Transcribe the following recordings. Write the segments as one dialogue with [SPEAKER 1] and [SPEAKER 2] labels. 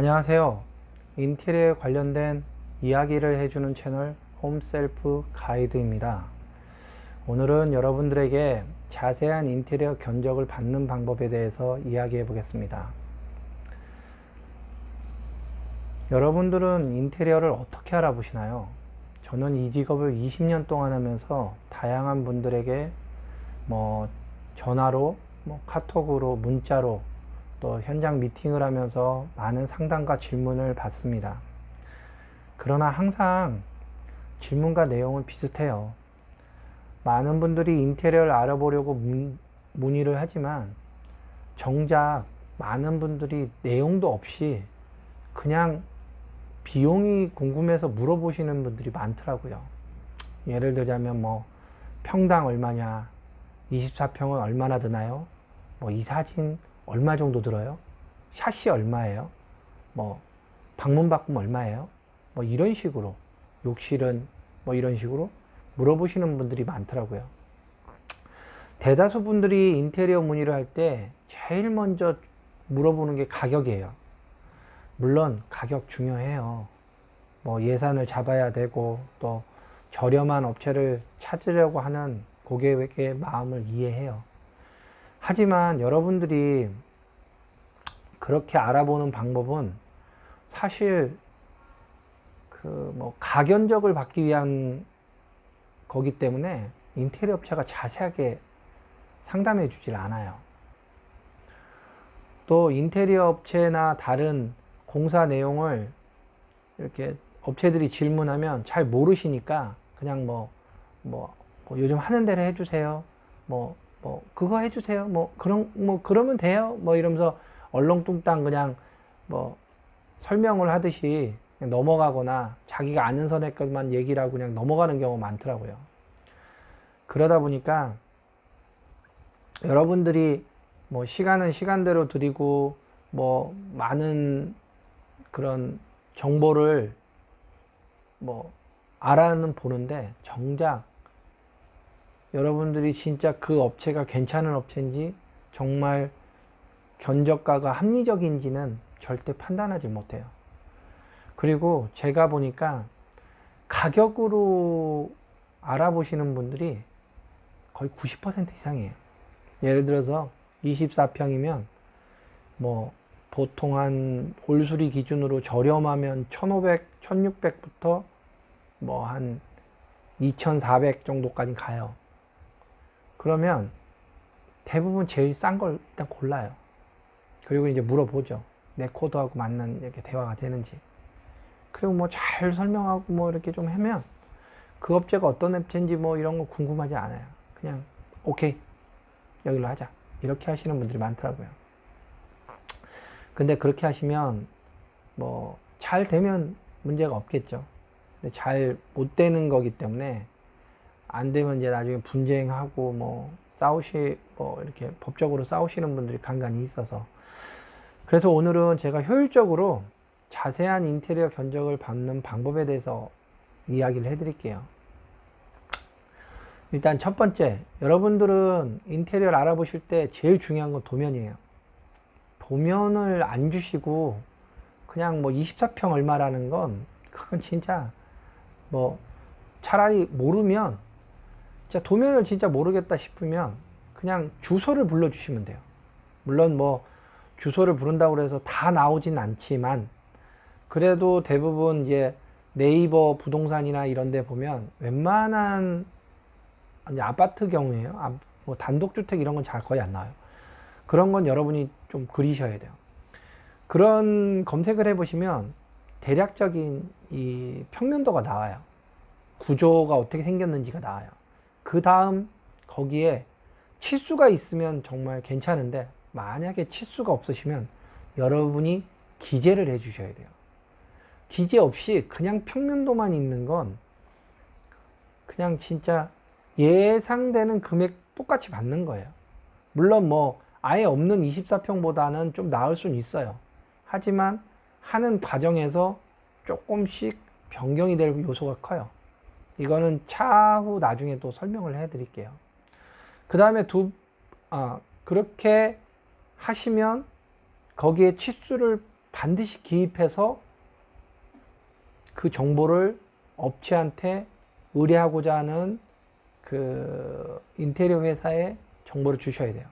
[SPEAKER 1] 안녕하세요. 인테리어에 관련된 이야기를 해주는 채널 홈셀프 가이드입니다. 오늘은 여러분들에게 자세한 인테리어 견적을 받는 방법에 대해서 이야기해 보겠습니다. 여러분들은 인테리어를 어떻게 알아보시나요? 저는 이 직업을 20년 동안 하면서 다양한 분들에게 뭐 전화로, 뭐 카톡으로, 문자로 또 현장 미팅을 하면서 많은 상담과 질문을 받습니다. 그러나 항상 질문과 내용은 비슷해요. 많은 분들이 인테리어를 알아보려고 문, 문의를 하지만 정작 많은 분들이 내용도 없이 그냥 비용이 궁금해서 물어보시는 분들이 많더라고요. 예를 들자면 뭐 평당 얼마냐, 24평은 얼마나 드나요? 뭐 이 사진 얼마 정도 들어요? 샷이 얼마예요? 뭐 방문 바꾸면 얼마예요? 뭐 이런 식으로 욕실은 뭐 이런 식으로 물어보시는 분들이 많더라고요. 대다수 분들이 인테리어 문의를 할 때 제일 먼저 물어보는 게 가격이에요. 물론 가격 중요해요. 뭐 예산을 잡아야 되고 또 저렴한 업체를 찾으려고 하는 고객의 마음을 이해해요. 하지만 여러분들이 그렇게 알아보는 방법은 사실 그 뭐 가견적을 받기 위한 거기 때문에 인테리어 업체가 자세하게 상담해 주질 않아요. 또 인테리어 업체나 다른 공사 내용을 이렇게 업체들이 질문하면 잘 모르시니까 그냥 뭐, 뭐, 뭐 요즘 하는 대로 해주세요. 뭐, 뭐, 그거 해주세요. 뭐, 그런, 뭐, 그러면 돼요. 뭐 이러면서 얼렁뚱땅 그냥 뭐 설명을 하듯이 넘어가거나 자기가 아는 선에까지만 얘기를 하고 그냥 넘어가는 경우가 많더라고요. 그러다 보니까 여러분들이 뭐 시간은 시간대로 드리고 뭐 많은 그런 정보를 뭐 알아는 보는데 정작 여러분들이 진짜 그 업체가 괜찮은 업체인지 정말 견적가가 합리적인지는 절대 판단하지 못해요. 그리고 제가 보니까 가격으로 알아보시는 분들이 거의 90% 이상이에요. 예를 들어서 24평이면 뭐 보통 한 올수리 기준으로 저렴하면 1,500, 1,600부터 뭐 한 2,400 정도까지 가요. 그러면 대부분 제일 싼 걸 일단 골라요. 그리고 이제 물어보죠. 내 코드하고 맞는 이렇게 대화가 되는지. 그리고 뭐 잘 설명하고 뭐 이렇게 좀 하면 그 업체가 어떤 업체인지 뭐 이런 거 궁금하지 않아요. 그냥 오케이 여기로 하자 이렇게 하시는 분들이 많더라고요. 근데 그렇게 하시면 뭐 잘 되면 문제가 없겠죠. 근데 잘 못 되는 거기 때문에 안 되면 이제 나중에 분쟁하고 뭐 싸우시 뭐 이렇게 법적으로 싸우시는 분들이 간간히 있어서 그래서 오늘은 제가 효율적으로 자세한 인테리어 견적을 받는 방법에 대해서 이야기를 해드릴게요. 일단 첫 번째, 여러분들은 인테리어를 알아보실 때 제일 중요한 건 도면이에요. 도면을 안 주시고 그냥 뭐 24평 얼마라는 건 그건 진짜 뭐 차라리 모르면 진짜 도면을 진짜 모르겠다 싶으면 그냥 주소를 불러주시면 돼요. 물론 뭐 주소를 부른다고 해서 다 나오진 않지만 그래도 대부분 이제 네이버 부동산이나 이런 데 보면 웬만한 아파트 경우에요. 아, 뭐 단독주택 이런 건 잘 거의 안 나와요. 그런 건 여러분이 좀 그리셔야 돼요. 그런 검색을 해보시면 대략적인 이 평면도가 나와요. 구조가 어떻게 생겼는지가 나와요. 그 다음 거기에 치수가 있으면 정말 괜찮은데 만약에 치수가 없으시면 여러분이 기재를 해 주셔야 돼요. 기재 없이 그냥 평면도만 있는 건 그냥 진짜 예상되는 금액 똑같이 받는 거예요. 물론 뭐 아예 없는 24평보다는 좀 나을 수는 있어요. 하지만 하는 과정에서 조금씩 변경이 될 요소가 커요. 이거는 차후 나중에 또 설명을 해 드릴게요. 그 다음에 두, 아, 그렇게 하시면 거기에 치수를 반드시 기입해서 그 정보를 업체한테 의뢰하고자 하는 그 인테리어 회사에 정보를 주셔야 돼요.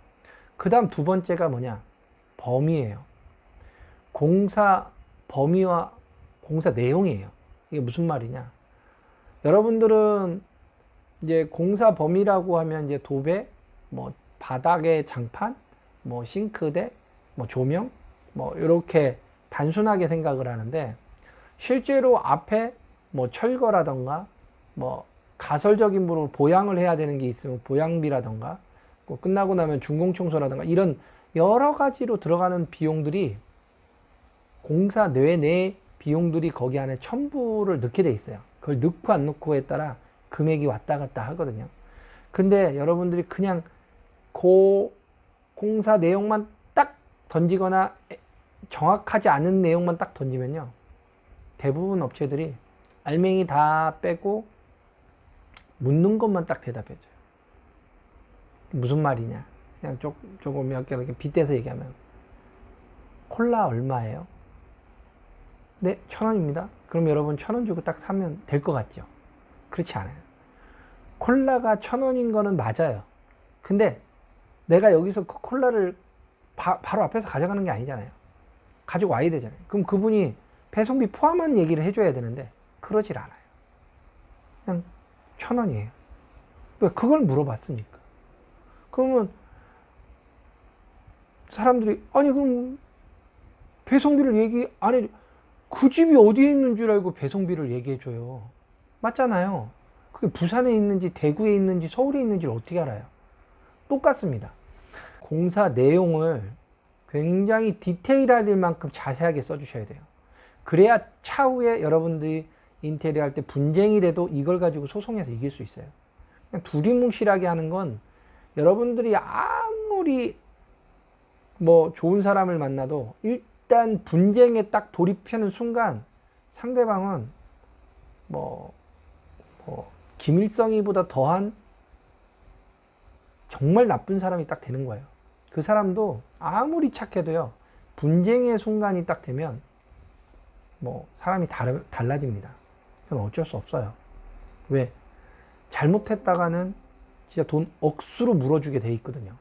[SPEAKER 1] 그 다음 두 번째가 뭐냐? 범위예요. 공사 범위와 공사 내용이에요. 이게 무슨 말이냐? 여러분들은 이제 공사 범위라고 하면 이제 도배, 뭐 바닥의 장판, 뭐 싱크대, 뭐 조명, 뭐 이렇게 단순하게 생각을 하는데 실제로 앞에 뭐 철거라던가 뭐 가설적인 부분 보양을 해야 되는 게 있으면 보양비라던가 뭐 끝나고 나면 중공 청소라던가 이런 여러 가지로 들어가는 비용들이 공사 내내 비용들이 거기 안에 첨부를 넣게 돼 있어요. 그걸 넣고 안 넣고에 따라 금액이 왔다 갔다 하거든요. 근데 여러분들이 그냥 그 공사 내용만 딱 던지거나 정확하지 않은 내용만 딱 던지면요. 대부분 업체들이 알맹이 다 빼고 묻는 것만 딱 대답해줘요. 무슨 말이냐? 그냥 조, 조금 몇 개 이렇게 빗대서 얘기하면 콜라 얼마예요? 네, 천 원입니다. 그럼 여러분 천 원 주고 딱 사면 될 것 같죠? 그렇지 않아요. 콜라가 천 원인 거는 맞아요. 근데 내가 여기서 그 콜라를 바, 바로 앞에서 가져가는 게 아니잖아요. 가지고 와야 되잖아요. 그럼 그분이 배송비 포함한 얘기를 해줘야 되는데 그러질 않아요. 그냥 천 원이에요. 왜 그걸 물어봤습니까? 그러면 사람들이 아니 그럼 배송비를 얘기 안 해. 그 집이 어디에 있는 줄 알고 배송비를 얘기해 줘요. 맞잖아요. 그게 부산에 있는지 대구에 있는지 서울에 있는지를 어떻게 알아요? 똑같습니다. 공사 내용을 굉장히 디테일할 만큼 자세하게 써주셔야 돼요. 그래야 차후에 여러분들이 인테리어 할 때 분쟁이 돼도 이걸 가지고 소송해서 이길 수 있어요. 그냥 두리뭉실하게 하는 건 여러분들이 아무리 뭐 좋은 사람을 만나도 일 단 분쟁에 딱 돌입하는 순간 상대방은 뭐, 뭐 김일성이보다 더한 정말 나쁜 사람이 딱 되는 거예요. 그 사람도 아무리 착해도요 분쟁의 순간이 딱 되면 뭐 사람이 다르, 달라집니다. 그건 어쩔 수 없어요. 왜? 잘못했다가는 진짜 돈 억수로 물어주게 돼 있거든요.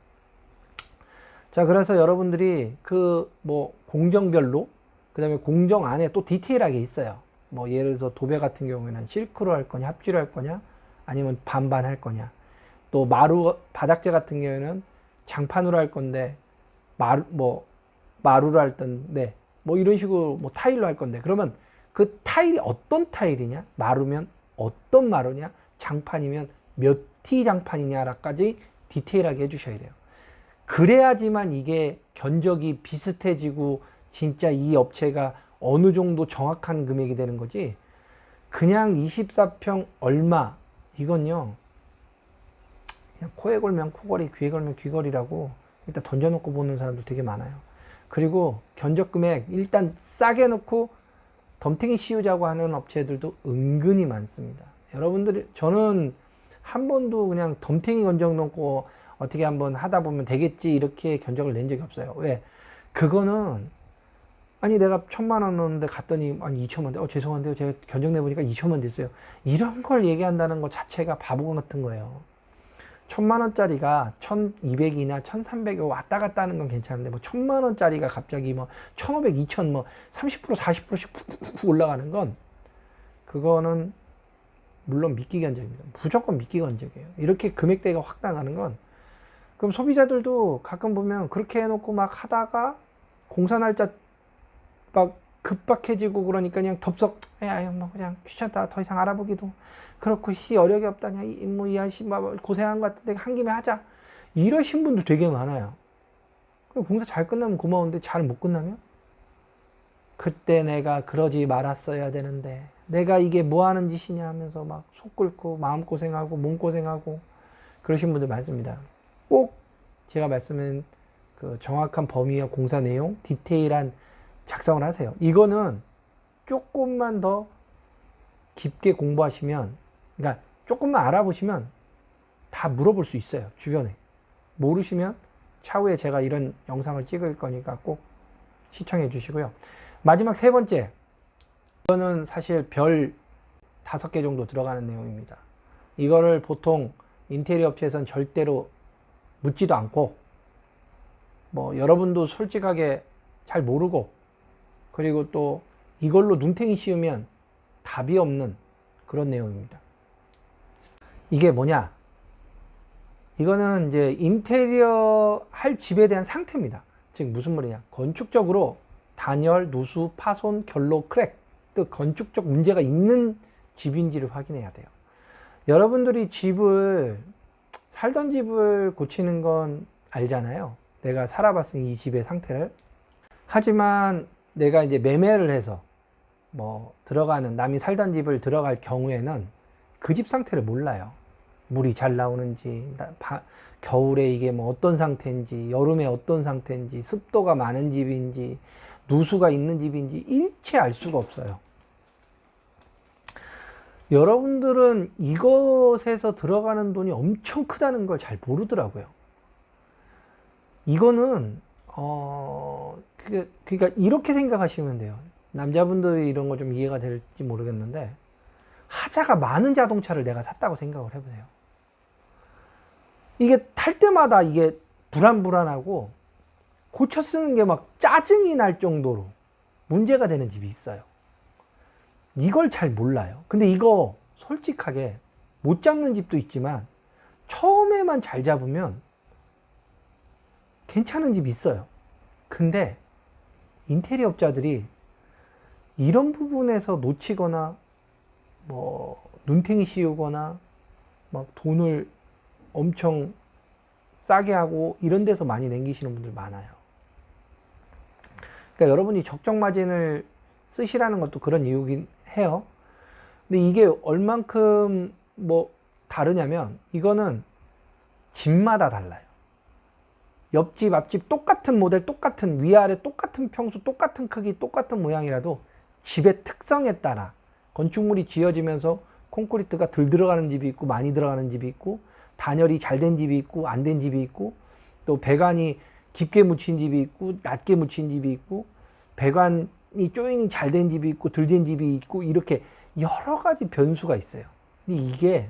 [SPEAKER 1] 자, 그래서 여러분들이 그 뭐 공정별로 그 다음에 공정 안에 또 디테일하게 있어요. 뭐 예를 들어서 도배 같은 경우에는 실크로 할 거냐, 합주로 할 거냐, 아니면 반반 할 거냐. 또 마루 바닥재 같은 경우에는 장판으로 할 건데 마루 뭐 마루로 할 건데 뭐 이런 식으로 뭐 타일로 할 건데 그러면 그 타일이 어떤 타일이냐? 마루면 어떤 마루냐? 장판이면 몇 티 장판이냐라까지 디테일하게 해주셔야 돼요. 그래야지만 이게 견적이 비슷해지고 진짜 이 업체가 어느 정도 정확한 금액이 되는 거지. 그냥 24평 얼마 이건요. 그냥 코에 걸면 코걸이, 귀에 걸면 귀걸이라고 일단 던져놓고 보는 사람들 되게 많아요. 그리고 견적 금액 일단 싸게 놓고 덤탱이 씌우자고 하는 업체들도 은근히 많습니다. 여러분들이 저는 한 번도 그냥 덤탱이 견적 놓고 어떻게 한번 하다 보면 되겠지 이렇게 견적을 낸 적이 없어요. 왜? 그거는 아니 내가 천만 원 넣었는데 갔더니 아니 이천만 원, 어 죄송한데요 제가 견적 내보니까 이천만 됐어요. 이런 걸 얘기한다는 것 자체가 바보 같은 거예요. 천만 원짜리가 천이백이나 천삼백이 왔다 갔다 하는 건 괜찮은데 뭐 천만 원짜리가 갑자기 뭐 천오백, 이천 뭐 삼십 프로, 사십 프로씩 푹푹푹 올라가는 건 그거는 물론 미끼 견적입니다. 무조건 미끼 견적이에요. 이렇게 금액대가 확 나가는 건 그럼 소비자들도 가끔 보면 그렇게 해놓고 막 하다가 공사 날짜 막 급박해지고 그러니까 그냥 덥석 야뭐 그냥 귀찮다. 더 이상 알아보기도 그렇고 씨 어력이 없다냐. 뭐이 아씨 막 고생한 것 같은데 한 김에 하자. 이러신 분도 되게 많아요. 공사 잘 끝나면 고마운데 잘 못 끝나면 그때 내가 그러지 말았어야 되는데 내가 이게 뭐 하는 짓이냐. 하면서 막 속 끓고 마음 고생하고 몸 고생하고 그러신 분들 많습니다. 꼭 제가 말씀은 그 정확한 범위와 공사 내용, 디테일한 작성을 하세요. 이거는 조금만 더 깊게 공부하시면, 그러니까 조금만 알아보시면 다 물어볼 수 있어요. 주변에. 모르시면 차후에 제가 이런 영상을 찍을 거니까 꼭 시청해 주시고요. 마지막 세 번째. 이거는 사실 별 다섯 개 정도 들어가는 내용입니다. 이거를 보통 인테리어 업체에서는 절대로 묻지도 않고, 뭐, 여러분도 솔직하게 잘 모르고, 그리고 또 이걸로 눈탱이 씌우면 답이 없는 그런 내용입니다. 이게 뭐냐? 이거는 이제 인테리어 할 집에 대한 상태입니다. 즉 무슨 말이냐? 건축적으로 단열, 누수, 파손, 결로, 크랙, 또 건축적 문제가 있는 집인지를 확인해야 돼요. 여러분들이 집을 살던 집을 고치는 건 알잖아요. 내가 살아봤으니 이 집의 상태를. 하지만 내가 이제 매매를 해서 뭐 들어가는 남이 살던 집을 들어갈 경우에는 그 집 상태를 몰라요. 물이 잘 나오는지, 나- 바- 겨울에 이게 뭐 어떤 상태인지, 여름에 어떤 상태인지, 습도가 많은 집인지, 누수가 있는 집인지 일체 알 수가 없어요. 여러분들은 이것에서 들어가는 돈이 엄청 크다는 걸 잘 모르더라고요. 이거는 어 그- 그러니까 이렇게 생각하시면 돼요. 남자분들이 이런 거 좀 이해가 될지 모르겠는데 하자가 많은 자동차를 내가 샀다고 생각을 해보세요. 이게 탈 때마다 이게 불안불안하고 고쳐 쓰는 게 막 짜증이 날 정도로 문제가 되는 집이 있어요. 이걸 잘 몰라요. 근데 이거 솔직하게 못 잡는 집도 있지만 처음에만 잘 잡으면 괜찮은 집이 있어요. 근데 인테리어 업자들이 이런 부분에서 놓치거나 뭐 눈탱이 씌우거나 막 돈을 엄청 싸게 하고 이런 데서 많이 남기시는 분들 많아요. 그러니까 여러분이 적정 마진을 쓰시라는 것도 그런 이유긴 해요. 근데 이게 얼만큼 뭐 다르냐면 이거는 집마다 달라요. 옆집, 앞집 똑같은 모델, 똑같은 위아래, 똑같은 평수, 똑같은 크기, 똑같은 모양이라도 집의 특성에 따라 건축물이 지어지면서 콘크리트가 덜 들어가는 집이 있고 많이 들어가는 집이 있고 단열이 잘 된 집이 있고 안 된 집이 있고 또 배관이 깊게 묻힌 집이 있고 낮게 묻힌 집이 있고 배관 이 조인이 잘 된 집이 있고 덜 된 집이 있고 이렇게 여러 가지 변수가 있어요. 근데 이게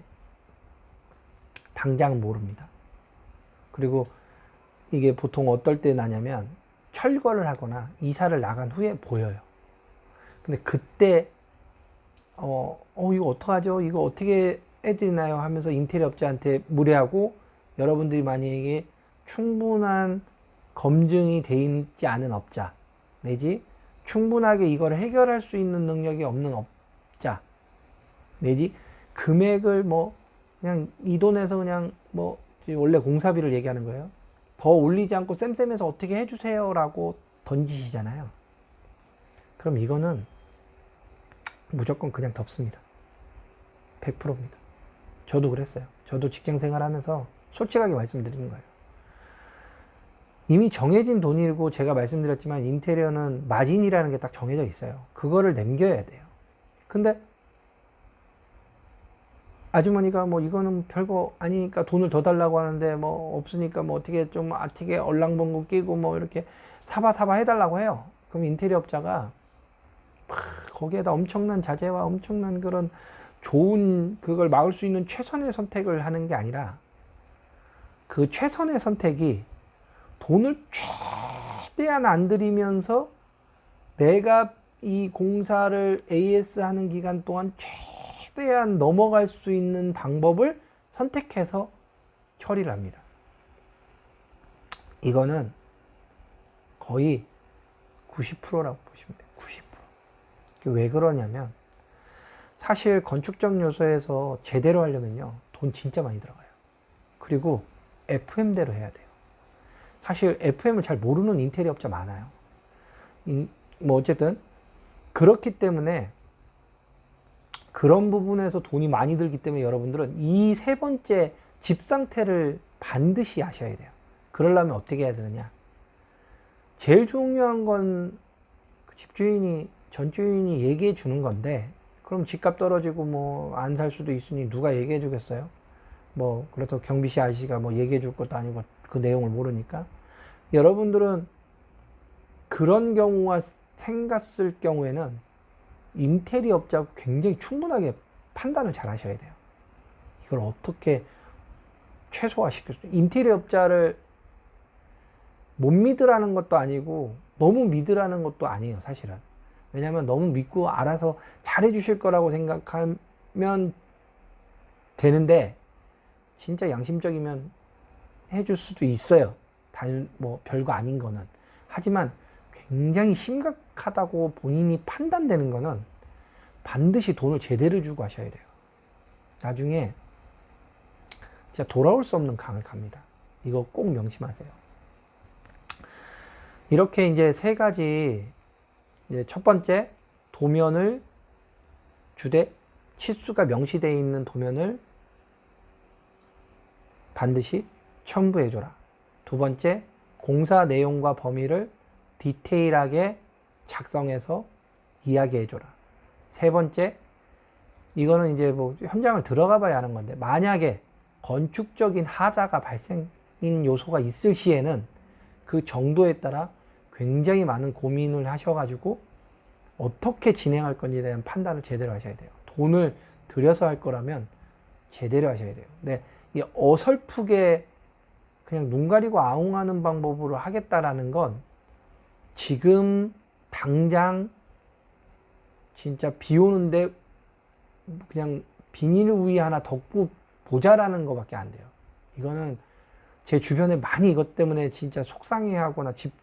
[SPEAKER 1] 당장 모릅니다. 그리고 이게 보통 어떨 때 나냐면 철거를 하거나 이사를 나간 후에 보여요. 근데 그때 어, 어 이거 어떡하죠? 이거 어떻게 해드리나요? 하면서 인테리어 업자한테 무례하고 여러분들이 만약에 충분한 검증이 돼 있지 않은 업자 내지 충분하게 이걸 해결할 수 있는 능력이 없는 업자 내지 금액을 뭐 그냥 이 돈에서 그냥 뭐 원래 공사비를 얘기하는 거예요. 더 올리지 않고 쌤쌤해서 어떻게 해주세요라고 던지시잖아요. 그럼 이거는 무조건 그냥 덮습니다. 100%입니다. 저도 그랬어요. 저도 직장 생활하면서 솔직하게 말씀드리는 거예요. 이미 정해진 돈이고 제가 말씀드렸지만 인테리어는 마진이라는 게 딱 정해져 있어요. 그거를 남겨야 돼요. 근데 아주머니가 뭐 이거는 별거 아니니까 돈을 더 달라고 하는데 뭐 없으니까 뭐 어떻게 좀 아티게 얼랑벙구 끼고 뭐 이렇게 사바사바 해달라고 해요. 그럼 인테리어 업자가 막 거기에다 엄청난 자재와 엄청난 그런 좋은 그걸 막을 수 있는 최선의 선택을 하는 게 아니라 그 최선의 선택이 돈을 최대한 안 들이면서 내가 이 공사를 AS 하는 기간 동안 최대한 넘어갈 수 있는 방법을 선택해서 처리를 합니다. 이거는 거의 90%라고 보시면 돼요. 90%. 그게 왜 그러냐면 사실 건축적 요소에서 제대로 하려면요. 돈 진짜 많이 들어가요. 그리고 FM대로 해야 돼요. 사실 FM을 잘 모르는 인테리어 업자 많아요. 인- 뭐 어쨌든 그렇기 때문에 그런 부분에서 돈이 많이 들기 때문에 여러분들은 이 세 번째 집 상태를 반드시 아셔야 돼요. 그러려면 어떻게 해야 되느냐? 제일 중요한 건그 집주인이 전주인이 얘기해 주는 건데 그럼 집값 떨어지고 뭐 안 살 수도 있으니 누가 얘기해 주겠어요? 뭐 그래서 경비씨 아저씨가 뭐 얘기해 줄 것도 아니고 그 내용을 모르니까 여러분들은 그런 경우와 생겼을 경우에는 인테리어 업자가 굉장히 충분하게 판단을 잘 하셔야 돼요. 이걸 어떻게 최소화 시킬 수, 인테리어 업자를 못 믿으라는 것도 아니고 너무 믿으라는 것도 아니에요, 사실은. 왜냐하면 너무 믿고 알아서 잘해 주실 거라고 생각하면 되는데 진짜 양심적이면 해줄 수도 있어요. 단, 뭐, 별거 아닌 거는. 하지만 굉장히 심각하다고 본인이 판단되는 거는 반드시 돈을 제대로 주고 하셔야 돼요. 나중에 진짜 돌아올 수 없는 강을 갑니다. 이거 꼭 명심하세요. 이렇게 이제 세 가지, 이제 첫 번째, 도면을 주되 치수가 명시되어 있는 도면을 반드시 첨부해 줘라. 두 번째, 공사 내용과 범위를 디테일하게 작성해서 이야기해줘라. 세 번째, 이거는 이제 뭐 현장을 들어가 봐야 하는 건데, 만약에 건축적인 하자가 발생인 요소가 있을 시에는 그 정도에 따라 굉장히 많은 고민을 하셔가지고 어떻게 진행할 건지에 대한 판단을 제대로 하셔야 돼요. 돈을 들여서 할 거라면 제대로 하셔야 돼요. 근데 이 어설프게 그냥 눈 가리고 아웅하는 방법으로 하겠다라는 건 지금 당장 진짜 비 오는데 그냥 비닐 우이 하나 덮고 보자라는 것밖에 안 돼요. 이거는 제 주변에 많이 이것 때문에 진짜 속상해하거나 집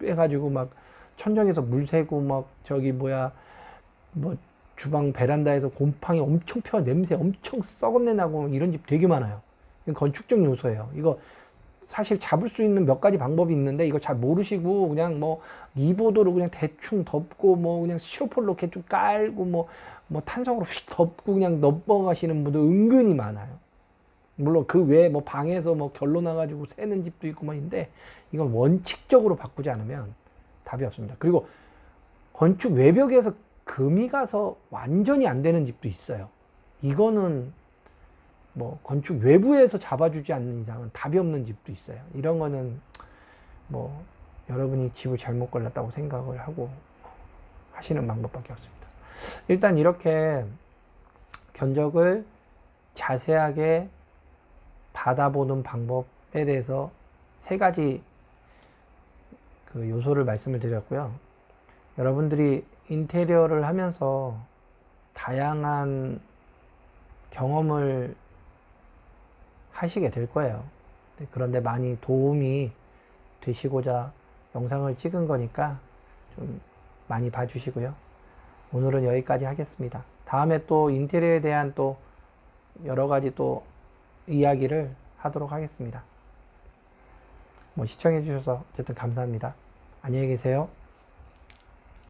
[SPEAKER 1] 빼가지고 막 천정에서 물 새고 막 저기 뭐야 뭐 주방 베란다에서 곰팡이 엄청 펴 냄새 엄청 썩은 내 나고 이런 집 되게 많아요. 이건 건축적 요소예요. 이거 사실 잡을 수 있는 몇 가지 방법이 있는데 이거 잘 모르시고 그냥 뭐 이보도로 그냥 대충 덮고 뭐 그냥 시로폴로 이렇게 좀 깔고 뭐뭐 탄성으로 휙 덮고 그냥 넘어가시는 분들 은근히 많아요. 물론 그 외에 뭐 방에서 뭐 결로 나가지고 새는 집도 있고 뭐 있는데 이건 원칙적으로 바꾸지 않으면 답이 없습니다. 그리고 건축 외벽에서 금이 가서 완전히 안 되는 집도 있어요. 이거는 뭐 건축 외부에서 잡아주지 않는 이상은 답이 없는 집도 있어요. 이런 거는 뭐 여러분이 집을 잘못 골랐다고 생각을 하고 하시는 방법밖에 없습니다. 일단 이렇게 견적을 자세하게 받아보는 방법에 대해서 세 가지 그 요소를 말씀을 드렸고요. 여러분들이 인테리어를 하면서 다양한 경험을 하시게 될 거예요. 네, 그런데 많이 도움이 되시고자 영상을 찍은 거니까 좀 많이 봐주시고요. 오늘은 여기까지 하겠습니다. 다음에 또 인테리어에 대한 또 여러 가지 또 이야기를 하도록 하겠습니다. 뭐 시청해 주셔서 어쨌든 감사합니다. 안녕히 계세요.